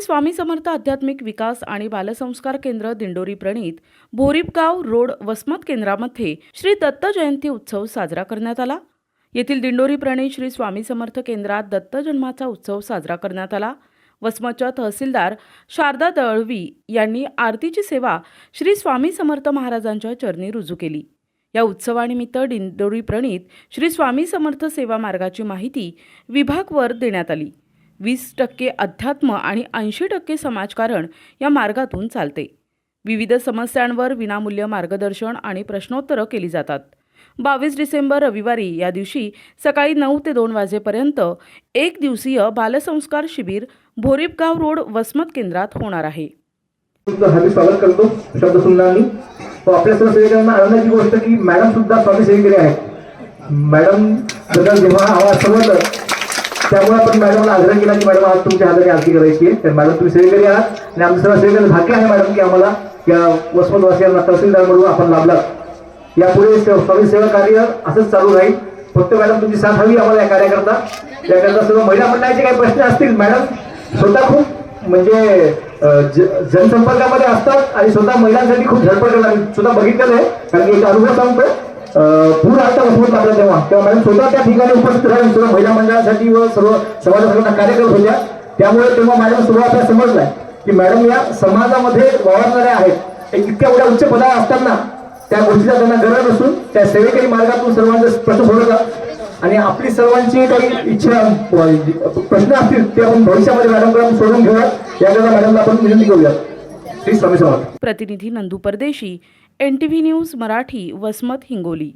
श्री स्वामी समर्थ आध्यात्मिक विकास आणि बालसंस्कार केंद्र दिंडोरी प्रणीत भोरीपगाव रोड वसमत केंद्रामध्ये श्री दत्त जयंती उत्सव साजरा करण्यात आला. येथील दिंडोरी प्रणीत श्री स्वामी समर्थ केंद्रात दत्त जन्माचा उत्सव साजरा करण्यात आला. वसमतच्या तहसीलदार शारदा दळवी यांनी आरतीची सेवा श्री स्वामी समर्थ महाराजांच्या चरणी रुजू केली. या उत्सवानिमित्त दिंडोरी प्रणीत श्री स्वामी समर्थ सेवा मार्गाची माहिती विभागवर देण्यात आली. वीस टक्के अध्यात्म आणि ऐंशी टक्के समाजकारण या मार्गातून चालते. विविध समस्यांवर विनामूल्य मार्गदर्शन आणि प्रश्नोत्तरं केली जातात. बावीस डिसेंबर रविवारी या दिवशी सकाळी नऊ ते दोन वाजेपर्यंत एक दिवसीय बालसंस्कार शिबिर भोरीपगाव रोड वसमत केंद्रात होणार आहे. हार्दिक स्वागत करतो. शब्द आपल्या सर्व सेवेकरांना आनंदाची गोष्ट की मॅडम सुद्धा स्वामी सेवेकरी आहेत. मॅडम जेव्हा आवाज समजलं त्यामुळे आपण मॅडमला आग्रह केला की मॅडम आज तुमच्या हाताने आरती करायची आहे. तर मॅडम तुम्ही सेवेकरी आहात आणि आमचं सर्व सेवेकरी भाग्य आहे मॅडम की आम्हाला या वसमतवासियांना तहसीलदार म्हणून आपण लाभला यापुढे स- स्वामी सेवा कार्य असंच चालू राहील. फक्त मॅडम तुमची साथ हवी आम्हाला या कार्याकरता. याकरता सर्व महिला मंडळाचे काही प्रश्न असतील मॅडम? स्वतः खूप म्हणजे जनसंपर्कामध्ये असतात आणि स्वतः महिलांसाठी खूप झडपड करतात स्वतः बघितलेलं आहे. कारण की एक अनुभव सांगतो. पूर आता वसमत लागला तेव्हा. तेव्हा मॅडम स्वतः त्या ठिकाणी उपस्थित राहून सर्व महिला मंडळासाठी व सर्व समाजासाठी कार्यक्रम होत्या. त्यामुळे तेव्हा मॅडम सुरुवात समजलाय की मॅडम या समाजामध्ये वावरणाऱ्या आहेत. इतक्या एवढ्या उच्च पदावर असताना त्या गोष्टीचा त्यांना गरज नसून त्या सेवेकरी मार्गातून सर्वांचे प्रश्न सोडवतात आणि आपली सर्वांची काही इच्छा प्रश्न असतील ते आपण भविष्यामध्ये मॅडमकडे सोडून घेऊया. याकरता मॅडमला आपण विनंती करूया. श्री स्वामी समर्थ. प्रतिनिधी Nandu Pardeshi N T V news Marathi Vasmat Hingoli.